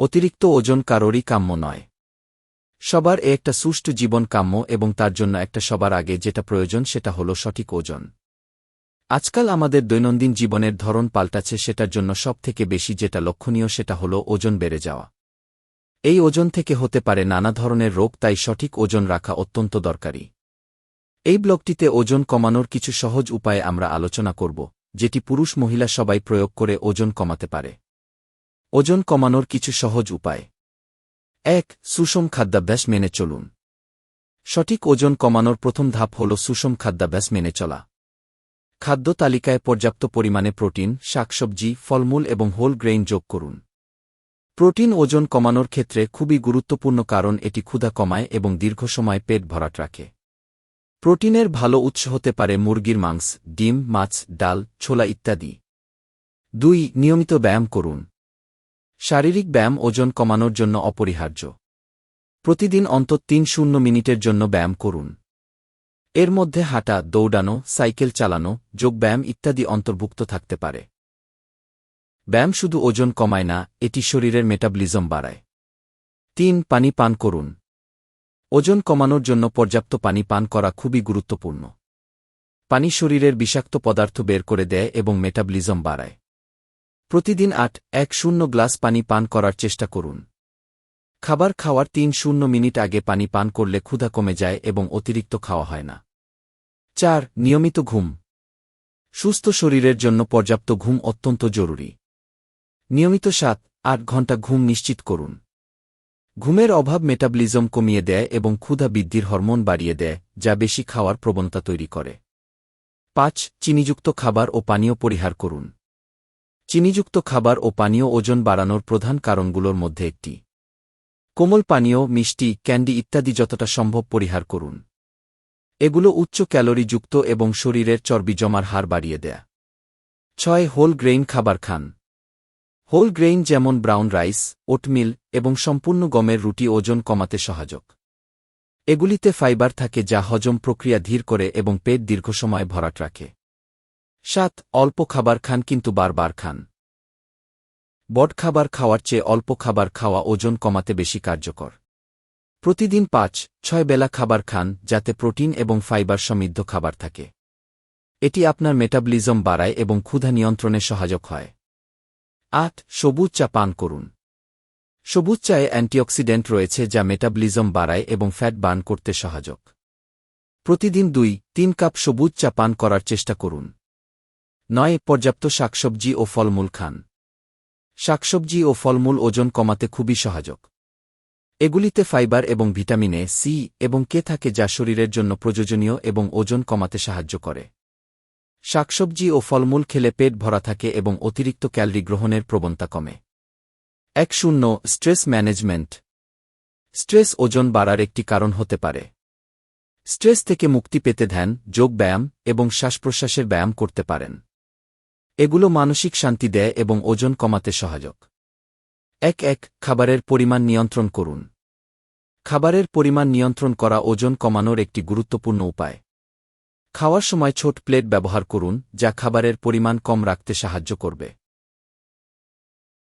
অতিরিক্ত ওজন কারোরই কাম্য নয়। সবার এ একটা সুষ্ঠু জীবন কাম্য এবং তার জন্য একটা সবার আগে যেটা প্রয়োজন সেটা হল সঠিক ওজন। আজকাল আমাদের দৈনন্দিন জীবনের ধরন পাল্টাছে সেটার জন্য সবথেকে বেশি যেটা লক্ষণীয় সেটা হল ওজন বেড়ে যাওয়া। এই ওজন থেকে হতে পারে নানা ধরনের রোগ, তাই সঠিক ওজন রাখা অত্যন্ত দরকারি। এই ব্লগটিতে ওজন কমানোর কিছু সহজ উপায়ে আমরা আলোচনা করব, যেটি পুরুষ মহিলা সবাই প্রয়োগ করে ওজন কমাতে পারে। ওজন কমানোর কিছু সহজ উপায়। এক, সুষম খাদ্যাভ্যাস মেনে চলুন। সঠিক ওজন কমানোর প্রথম ধাপ হল সুষম খাদ্যাভ্যাস মেনে চলা। খাদ্য তালিকায় পর্যাপ্ত পরিমাণে প্রোটিন, শাকসবজি, ফলমূল এবং হোল গ্রেইন যোগ করুন। প্রোটিন ওজন কমানোর ক্ষেত্রে খুবই গুরুত্বপূর্ণ কারণ এটি ক্ষুধা কমায় এবং দীর্ঘ সময় পেট ভরাট রাখে। প্রোটিনের ভালো উৎস হতে পারে মুরগির মাংস, ডিম, মাছ, ডাল, ছোলা ইত্যাদি। দুই, নিয়মিত ব্যায়াম করুন। শারীরিক ব্যায়াম ওজন কমানোর জন্য অপরিহার্য। প্রতিদিন অন্তত তিন শূন্য মিনিটের জন্য ব্যায়াম করুন। এর মধ্যে হাঁটা, দৌড়ানো, সাইকেল চালানো, যোগব্যায়াম ইত্যাদি অন্তর্ভুক্ত থাকতে পারে। ব্যায়াম শুধু ওজন কমায় না, এটি শরীরের মেটাবলিজম বাড়ায়। তিন, পানি পান করুন। ওজন কমানোর জন্য পর্যাপ্ত পানি পান করা খুবই গুরুত্বপূর্ণ। পানি শরীরের বিষাক্ত পদার্থ বের করে দেয় এবং মেটাবলিজম বাড়ায়। প্রতিদিন আট, এক শূন্য গ্লাস পানি পান করার চেষ্টা করুন। খাবার খাওয়ার তিন শূন্য মিনিট আগে পানি পান করলে ক্ষুধা কমে যায় এবং অতিরিক্ত খাওয়া হয় না। চার, নিয়মিত ঘুম। সুস্থ শরীরের জন্য পর্যাপ্ত ঘুম অত্যন্ত জরুরি। নিয়মিত সাত, আট ঘণ্টা ঘুম নিশ্চিত করুন। ঘুমের অভাব মেটাবলিজম কমিয়ে দেয় এবং ক্ষুধা বৃদ্ধির হরমোন বাড়িয়ে দেয়, যা বেশি খাওয়ার প্রবণতা তৈরি করে। পাঁচ, চিনিযুক্ত খাবার ও পানীয় পরিহার করুন। চিনিযুক্ত খাবার ও পানীয় ওজন বাড়ানোর প্রধান কারণগুলোর মধ্যে একটি। কোমল পানীয়, মিষ্টি, ক্যান্ডি ইত্যাদি যতটা সম্ভব পরিহার করুন। এগুলো উচ্চ ক্যালোরিযুক্ত এবং শরীরের চর্বি জমার হার বাড়িয়ে দেয়া। ছয়, হোল গ্রেইন খাবার খান। হোল গ্রেইন যেমন ব্রাউন রাইস, ওটমিল এবং সম্পূর্ণ গমের রুটি ওজন কমাতে সহায়ক। এগুলিতে ফাইবার থাকে যা হজম প্রক্রিয়া ধীর করে এবং পেট দীর্ঘ সময় ভরাট রাখে। সাত, অল্প খাবার খান কিন্তু বারবার খান। বড খাবার খাওয়ার চেয়ে অল্প খাবার খাওয়া ওজন কমাতে বেশি কার্যকর। প্রতিদিন পাঁচ, ছয় বেলা খাবার খান যাতে প্রোটিন এবং ফাইবার সমৃদ্ধ খাবার থাকে। এটি আপনার মেটাবলিজম বাড়ায় এবং ক্ষুধা নিয়ন্ত্রণে সহায়ক হয়। আট, সবুজ চা পান করুন। সবুজ চায়ে অ্যান্টিঅক্সিডেন্ট রয়েছে যা মেটাবলিজম বাড়ায় এবং ফ্যাট বার্ন করতে সহায়ক। প্রতিদিন দুই, তিন কাপ সবুজ চা পান করার চেষ্টা করুন। নয়, পর্যাপ্ত শাকসবজি ও ফলমূল খান। শাকসবজি ও ফলমূল ওজন কমাতে খুবই সহায়ক। এগুলিতে ফাইবার এবং ভিটামিন সি এবং কে থাকে যা শরীরের জন্য প্রয়োজনীয় এবং ওজন কমাতে সাহায্য করে। শাকসবজি ও ফলমূল খেলে পেট ভরা থাকে এবং অতিরিক্ত ক্যালরি গ্রহণের প্রবণতা কমে। এক শূন্য, স্ট্রেস ম্যানেজমেন্ট। স্ট্রেস ওজন বাড়ার একটি কারণ হতে পারে। স্ট্রেস থেকে মুক্তি পেতে ধ্যান, যোগ ব্যায়াম এবং শ্বাসপ্রশ্বাসের ব্যায়াম করতে পারেন। এগুলো মানসিক শান্তি দেয় এবং ওজন কমাতে সহায়ক। এক এক, খাবারের পরিমাণ নিয়ন্ত্রণ করুন। খাবারের পরিমাণ নিয়ন্ত্রণ করা ওজন কমানোর একটি গুরুত্বপূর্ণ উপায়। খাওয়ার সময় ছোট প্লেট ব্যবহার করুন, যা খাবারের পরিমাণ কম রাখতে সাহায্য করবে।